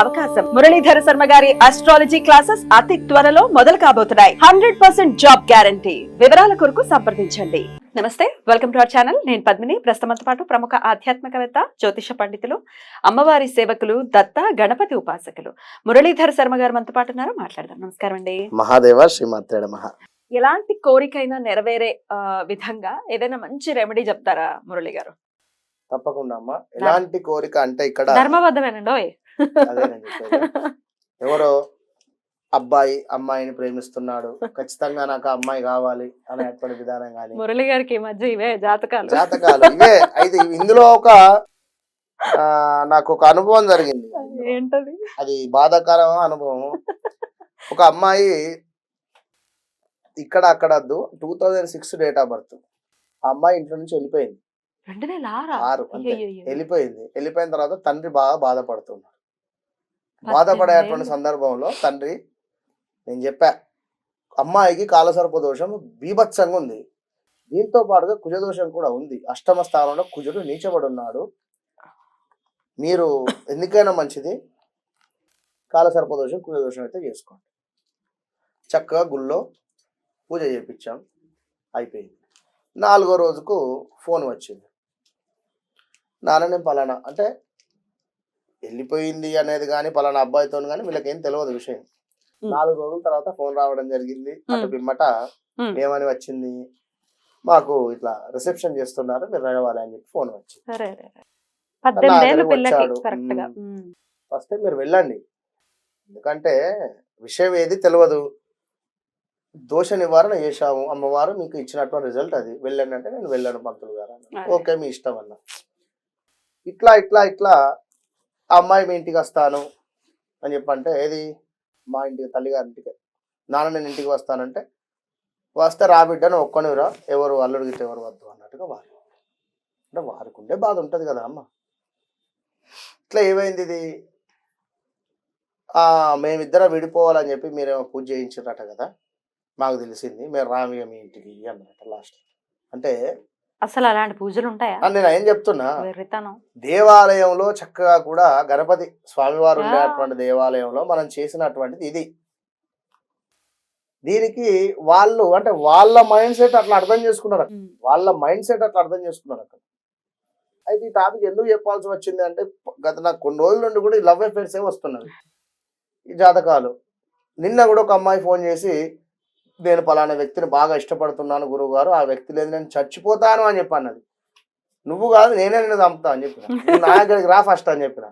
అవకాశం. మురళీధర శర్మ గారి astrology classes అతి త్వరలో మొదలు కాబోతున్నాయి. హండ్రెడ్ పర్సెంట్ జాబ్ గ్యారంటీ వివరాల కొరకు సంప్రదించండి. నమస్తే వెల్కమ్ టు అవర్ ఛానల్ నేను పద్మిని. ప్రస్తుతంతో పాటు ప్రముఖ ఆధ్యాత్మికవేత్త జ్యోతిష పండితులు అమ్మవారి సేవకులు దత్త గణపతి ఉపాసకులు. మురళీధర శర్మ గారు మనతో పాటు ఉన్నారు. మాట్లాడదాం. నమస్కారం అండి. మహాదేవ శ్రీమాత్రేడ మహా ఎలాంటి కోరికైనా నెరవేరే విధంగా ఏదైనా మంచి రెమెడీ చెప్తారా మురళి గారు? తప్పకుండా అమ్మా. ఎలాంటి కోరిక అంటే ఇక్కడ ధర్మబద్ధమేనండి ఎవరో అబ్బాయి అమ్మాయిని ప్రేమిస్తున్నాడు. ఖచ్చితంగా నాకు అమ్మాయి కావాలి అనేటువంటి విధానం కానీ మురళి గారికి ఈ మధ్య ఇవే జాతకాలు. జాతకాలు. ఇవే. అయితే ఇందులో ఒక నాకు ఒక అనుభవం జరిగింది. ఏంటది? అది బాధాకర అనుభవం. ఒక అమ్మాయి ఇక్కడ అక్కడ two thousand six date of birth. ఆ అమ్మాయి ఇంట్లో నుంచి వెళ్ళిపోయింది. ఆరు. వెళ్ళిపోయింది. వెళ్ళిపోయిన తర్వాత తండ్రి బాగా బాధపడుతున్నాడు బాధపడేటువంటి. సందర్భంలో తండ్రి నేను చెప్పా అమ్మాయికి కాలసర్ప దోషం బీభత్సంగా ఉంది. దీంతో పాటుగా కుజదోషం కూడా ఉంది. అష్టమ స్థానంలో కుజుడు నీచబడి ఉన్నాడు మీరు ఎందుకైనా మంచిది. కాలసర్ప దోషం కుజదోషం అయితే చేసుకోండి. చక్కగా గుళ్ళో పూజ చేయించాం అయిపోయింది. నాలుగో రోజుకు ఫోన్ వచ్చింది. నాన్న నేను పలానా అంటే వెళ్ళిపోయింది అనేది కానీ పలానా అబ్బాయితో కానీ వీళ్ళకేం తెలియదు విషయం. నాలుగు రోజుల తర్వాత ఫోన్ రావడం జరిగింది. అటు. పిమ్మట. ఏమని వచ్చింది? మాకు ఇట్లా రిసెప్షన్ చేస్తున్నారు మీరు రావాలి అని చెప్పి ఫోన్ వచ్చింది. ఫస్ట్ మీరు వెళ్ళండి. ఎందుకంటే విషయం ఏది తెలియదు దోష నివారణ చేశాము. అమ్మవారు మీకు ఇచ్చినటువంటి రిజల్ట్ అది. వెళ్ళండి అంటే నేను వెళ్ళాను పంతులు గారు. ఓకే మీ ఇష్టం అన్న ఇట్లా ఇట్లా ఇట్లా ఆ అమ్మాయి మీ ఇంటికి వస్తాను అని చెప్పంటే ఏది? మా ఇంటికి తల్లిగారి ఇంటికి. నాన్న నేను ఇంటికి వస్తానంటే వస్తే రా బిడ్డను ఒక్కనిరా ఎవరు అల్లుడు గిట్ట ఎవరు వద్దు అన్నట్టుగా వారు. అంటే వారికి ఉండే బాధ ఉంటుంది కదా అమ్మ. ఇట్లా ఏమైంది ఇది? మేమిద్దరం విడిపోవాలని చెప్పి మీరేమో పూజ చేయించారట కదా. మాకు తెలిసింది మేము రామియ మీ ఇంటికి అన్నమాట లాస్ట్. అంటే అసలు అలాంటి పూజలు ఉంటాయా? నేను ఏం చెప్తున్నా? దేవాలయంలో చక్కగా కూడా గణపతి స్వామివారు. ఉండేటువంటి దేవాలయంలో మనం చేసినటువంటిది ఇది. దీనికి వాళ్ళు అంటే వాళ్ళ మైండ్ సెట్ అట్లా అర్థం చేసుకున్నారు. వాళ్ళ మైండ్ సెట్ అట్లా అర్థం చేసుకున్నారు అక్కడ. అయితే ఈ టాపిక్ ఎందుకు చెప్పాల్సి వచ్చింది అంటే గత నాకు కొన్ని రోజుల నుండి కూడా ఈ లవ్ అఫేర్స్ ఏ వస్తున్నవి ఈ జాతకాలు. నిన్న కూడా ఒక అమ్మాయి ఫోన్ చేసి నేను పలానా వ్యక్తిని బాగా ఇష్టపడుతున్నాను గురువు గారు ఆ వ్యక్తి లేదు నేను చచ్చిపోతాను అని చెప్పి అన్నది నువ్వు కాదు నేనే నిన్ను చంపుతా అని చెప్పిన. నా దగ్గరికి రా ఫస్ట్ అని చెప్పిన.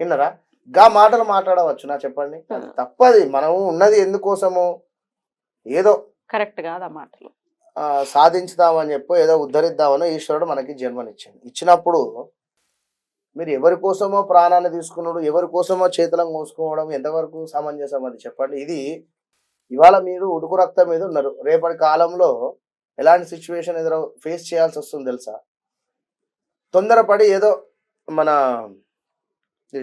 విన్నరా? గా మాటలు మాట్లాడవచ్చు నా చెప్పండి? అది తప్పది మనము ఉన్నది ఎందుకోసము? ఏదో కరెక్ట్ కాదు ఆ మాటలు. సాధించుదామని చెప్పో ఏదో ఉద్ధరిద్దామనో ఈశ్వరుడు మనకి జన్మనిచ్చింది. ఇచ్చినప్పుడు మీరు ఎవరి కోసమో ప్రాణాన్ని తీసుకున్నాడు ఎవరి కోసమో చేతులను కోసుకోవడం ఎంతవరకు సమంజసం అది చెప్పండి? ఇది ఇవాళ మీరు ఉడుకు రక్తం మీద ఉన్నారు. రేపటి కాలంలో ఎలాంటి సిచ్యువేషన్ ఎదురు ఫేస్ చేయాల్సి వస్తుంది తెలుసా? తొందరపడి ఏదో మన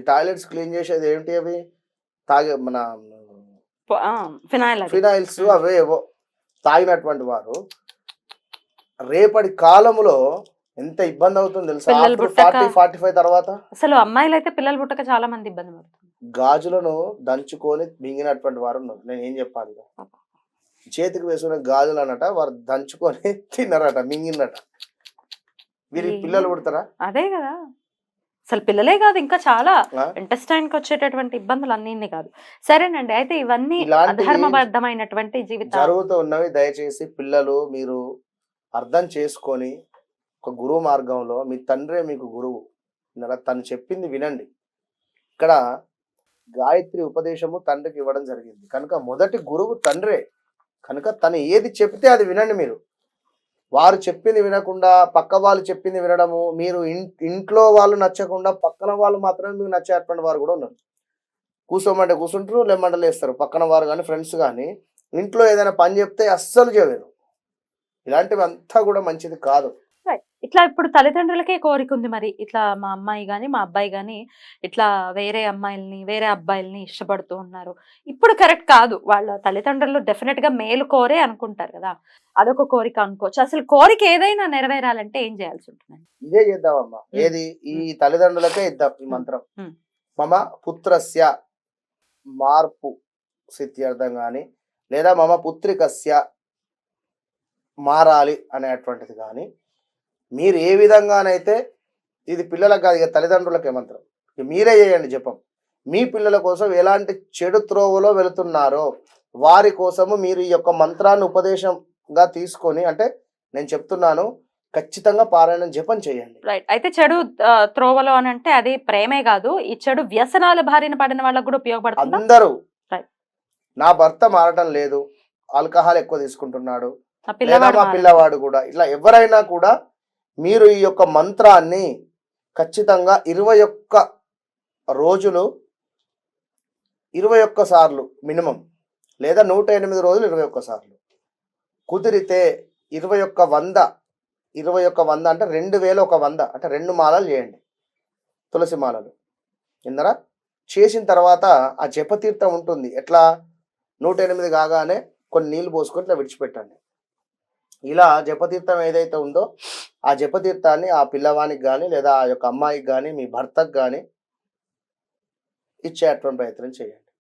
టాయిలెట్స్ క్లీన్ చేసేది ఏంటి అవి? తాగే మన ఫినాయిల్. ఫినాయిల్స్ అవే ఏవో తాగినటువంటి వారు. రేపటి కాలములో ఎంత ఇబ్బంది అవుతుంది తెలుసా? ఫార్టీ ఫార్టీ ఫైవ్ తర్వాత? అసలు అమ్మాయిలు అయితే పిల్లలు పుట్టక చాలా మంది ఇబ్బంది పడుతుంది గాజులను దంచుకొని మింగినటువంటి వారు ఉన్నారు. నేను ఏం చెప్పాలి? చేతికి వేసుకునే గాజులు అన్నట వారు దంచుకొని తిన్నారట మింగినట. వీరికి ఏ- పిల్లలు పుడతారా? అదే కదా. అసలు పిల్లలే కాదు ఇంకా చాలా? ఇంటెస్టైన్కి వచ్చేటటువంటి ఇబ్బందులు అన్ని కాదు. సరేనండి అయితే ఇవన్నీ ఇలాంటివి అధర్మబద్ధమైనటువంటి జీవితం జరుగుతూ ఉన్నవి దయచేసి పిల్లలు మీరు అర్థం చేసుకొని ఒక గురువు మార్గంలో మీ తండ్రే మీకు గురువు. తను చెప్పింది వినండి. ఇక్కడ గాయత్రి ఉపదేశము తండ్రికి ఇవ్వడం జరిగింది. కనుక మొదటి గురువు తండ్రే. కనుక తను ఏది చెప్తే అది వినండి మీరు. వారు చెప్పింది వినకుండా పక్క వాళ్ళు చెప్పింది వినడము మీరు ఇంట్లో వాళ్ళు నచ్చకుండా పక్కన వాళ్ళు మాత్రమే మీకు నచ్చేటువంటి వారు కూడా ఉన్నారు. కూర్చోమంటే కూర్చుంటారు లేమంటే లేస్తారు. పక్కన వారు కానీ ఫ్రెండ్స్ కానీ ఇంట్లో ఏదైనా పని చెప్తే అస్సలు చేయలేరు. ఇలాంటివి అంతా కూడా మంచిది కాదు. ఇట్లా ఇప్పుడు తల్లిదండ్రులకే కోరిక ఉంది మరి. ఇట్లా మా అమ్మాయి గాని మా అబ్బాయి గాని ఇట్లా వేరే అమ్మాయిల్ని వేరే అబ్బాయిల్ని ఇష్టపడుతూ ఉన్నారు. ఇప్పుడు కరెక్ట్ కాదు. వాళ్ళ తల్లిదండ్రులు డెఫినెట్గా మేలు కోరే అనుకుంటారు కదా. అదొక కోరిక అనుకోవచ్చు. అసలు కోరిక ఏదైనా నెరవేరాలంటే ఏం చేయాల్సి ఉంటుంది ఇదే చేద్దామమ్మా. ఏది? ఈ తల్లిదండ్రులకే ఇద్దాం ఈ మంత్రం. మమ పుత్రస్య మార్పు సిద్ధ్యర్థం కానీ లేదా మమ పుత్రికస్య మారాలి అనేటువంటిది కానీ మీరు ఏ విధంగానైతే ఇది పిల్లలకు కాదు ఇక తల్లిదండ్రులకే మంత్రం ఇక మీరే చేయండి జపం. మీ పిల్లల కోసం ఎలాంటి చెడు త్రోవలో వెళుతున్నారో వారి కోసము మీరు ఈ యొక్క మంత్రాన్ని ఉపదేశంగా తీసుకొని అంటే నేను చెప్తున్నాను ఖచ్చితంగా పారాయణం జపం చేయండి. రైట్ అయితే చెడు త్రోవలో అని అంటే అది ప్రేమే కాదు ఈ చెడు వ్యసనాల బారిన పడిన వాళ్ళకు కూడా ఉపయోగపడుతుందా? అందరూ. నా భర్త మారటం లేదు ఆల్కహాల్ ఎక్కువ తీసుకుంటున్నాడు. పిల్లవాడు కూడా ఇట్లా ఎవరైనా కూడా మీరు ఈ యొక్క మంత్రాన్ని ఖచ్చితంగా ఇరవై ఒక్క రోజులు ఇరవై ఒక్క సార్లు మినిమం లేదా నూట ఎనిమిది రోజులు ఇరవై ఒక్క సార్లు. కుదిరితే ఇరవై ఒక్క వంద ఇరవై ఒక్క వంద అంటే రెండు వేల ఒక వంద అంటే రెండు మాలలు చేయండి. తులసి మాలలు. విన్నరా? చేసిన తర్వాత ఆ జపతీర్థం ఉంటుంది. ఎట్లా? నూట ఎనిమిది కాగానే కొన్ని నీళ్ళు పోసుకొని ఇట్లా విడిచిపెట్టండి. ఇలా జపతీర్థం ఏదైతే ఉందో ఆ జపతీర్థాన్ని ఆ పిల్లవానికి కానీ లేదా ఆ యొక్క అమ్మాయికి కానీ మీ భర్తకు కానీ ఇచ్చేటువంటి ప్రయత్నం చేయండి.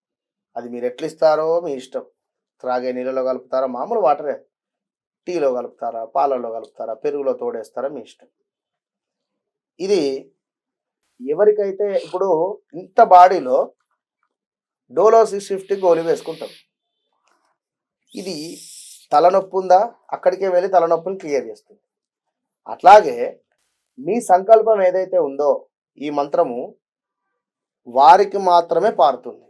అది మీరు ఎట్లా ఇస్తారో మీ ఇష్టం. త్రాగే నీళ్ళలో కలుపుతారా? మామూలు వాటరే. టీలో కలుపుతారా? పాలలో కలుపుతారా? పెరుగులో తోడేస్తారా? మీ ఇష్టం. ఇది ఎవరికైతే ఇప్పుడు ఇంత బాడీలో డోలో సిక్స్ ఫిఫ్టీ గోళీ వేసుకుంటాం ఇది తలనొప్పి ఉందా? అక్కడికే వెళ్ళి తలనొప్పిని క్లియర్ చేస్తుంది. అట్లాగే మీ సంకల్పం ఏదైతే ఉందో ఈ మంత్రము వారికి మాత్రమే పారుతుంది.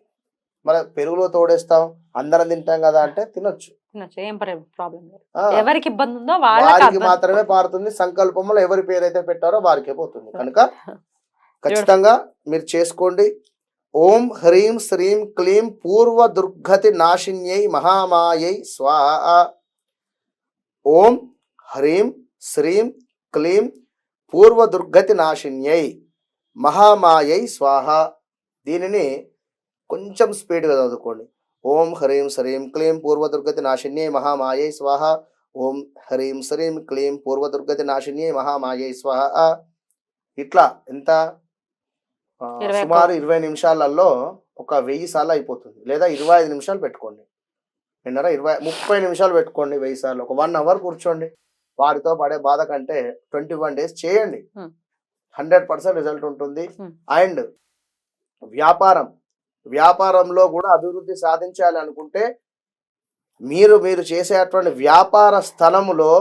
మరి పెరుగులో తోడేస్తాం అందరం తింటాం కదా అంటే తినొచ్చు. ఎవరికి ఇబ్బంది ఉందో వారికి మాత్రమే పారుతుంది సంకల్పంలో ఎవరి పేరైతే పెట్టారో వారికే పోతుంది. కనుక ఖచ్చితంగా మీరు చేసుకోండి. ఓం హ్రీం శ్రీం క్లీం పూర్వ దుర్గతి నాశిన్యై మహామాయై స్వాహ. ఓం హ్రీం శ్రీం క్లీం పూర్వ దుర్గతి నాశిన్యై మహామాయై స్వాహ. దీనిని కొంచెం స్పీడ్గా చదువుకోండి. ఓం హ్రీం శ్రీం క్లీం పూర్వ దుర్గతి నాశిన్యై మహామాయై స్వాహ. ఓం హ్రీం శ్రీం క్లీం పూర్వ దుర్గతి నాశిన్యై మహామాయై స్వాహ. ఇట్లా ఎంత? సుమారు ఇరవై నిమిషాలలో ఒక వెయ్యి సార్లు అయిపోతుంది. లేదా ఇరవై ఐదు నిమిషాలు పెట్టుకోండి. విన్నారా ఇరవై ముప్పై నిమిషాలు పెట్టుకోండి వెయ్యి సార్లు. ఒక వన్ అవర్ కూర్చోండి. వారితో పడే బాధ కంటే ట్వంటీ వన్ డేస్ చేయండి. హండ్రెడ్ పర్సెంట్ రిజల్ట్ ఉంటుంది. అండ్ వ్యాపారం వ్యాపారంలో కూడా అభివృద్ధి సాధించాలి అనుకుంటే మీరు మీరు చేసేటువంటి వ్యాపార స్థలములో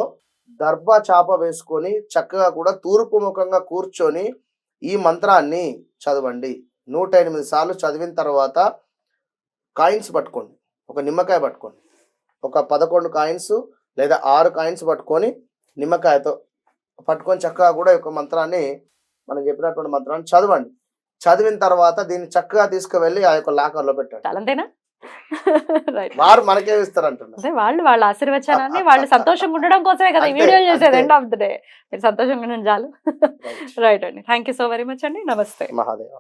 దర్భ చాప వేసుకొని చక్కగా కూడా తూర్పు ముఖంగా కూర్చొని ఈ మంత్రాన్ని చదవండి. నూట ఎనిమిది సార్లు చదివిన తర్వాత కాయిన్స్ పట్టుకోండి. ఒక నిమ్మకాయ పట్టుకోండి. ఒక పదకొండు కాయిన్స్ లేదా ఆరు కాయిన్స్ పట్టుకొని నిమ్మకాయతో పట్టుకొని చక్కగా కూడా ఈ యొక్క మంత్రాన్ని మనం చెప్పినటువంటి మంత్రాన్ని చదవండి. చదివిన తర్వాత దీన్ని చక్కగా తీసుకువెళ్ళి ఆ యొక్క లాకర్లో పెట్టండి. వారు మనకే ఇస్తారంటున్నారు. వాళ్ళు వాళ్ళ ఆశీర్వచనాన్ని వాళ్ళు సంతోషంగా ఉండడం కోసమే కదా ఈ వీడియోలు చేసేది. ఎండ్ ఆఫ్ ద డే మీరు సంతోషంగా ఉండడం చాలు. రైట్ అండి. Thank you so very much అండి. నమస్తే. మహాదేవ.